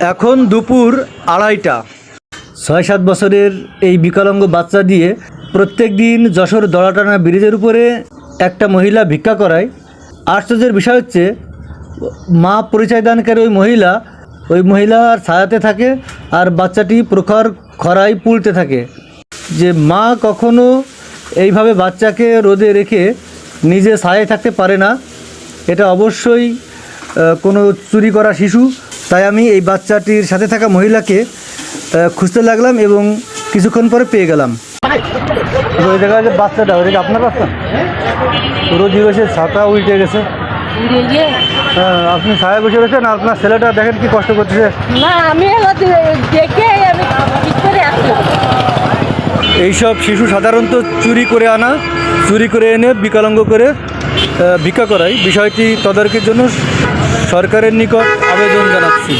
এখন দুপুর আড়াইটা। ছয় সাত বছরের এই বিকলাঙ্গ বাচ্চা দিয়ে প্রত্যেক দিন যশোর দড়াটানা ব্রিজের উপরে একটা মহিলা ভিক্ষা করায়। আশ্চর্যের বিষয় হচ্ছে, মা পরিচয় দানকারী ওই মহিলা, ওই মহিলার ছায়াতে থাকে আর বাচ্চাটি প্রখর খরায় পুলতে থাকে। যে মা কখনো এইভাবে বাচ্চাকে রোদে রেখে নিজে ছায়ায় থাকতে পারে না, এটা অবশ্যই কোনো চুরি করা শিশু তাই আমি এই বাচ্চাটির সাথে থাকা মহিলাকে খুঁজতে লাগলাম এবং কিছুক্ষণ পরে পেয়ে গেলাম। ওই জায়গায় যে বাচ্চাটা ওইটা আপনার বাচ্চা? পুরো জিরোসে ছাতা উল্টে গেছে। হ্যাঁ, আপনি ছায়া বসে রয়েছেন আপনার ছেলেটা দেখেন কি কষ্ট করতেছে। না আমি দেখে আমি করে এইসব শিশু সাধারণত চুরি করে আনা চুরি করে এনে বিকলাঙ্গ করে ভিক্ষা করায় বিষয়টি তদারকির জন্য সরকারের নিকট আবেদন জানাচ্ছি।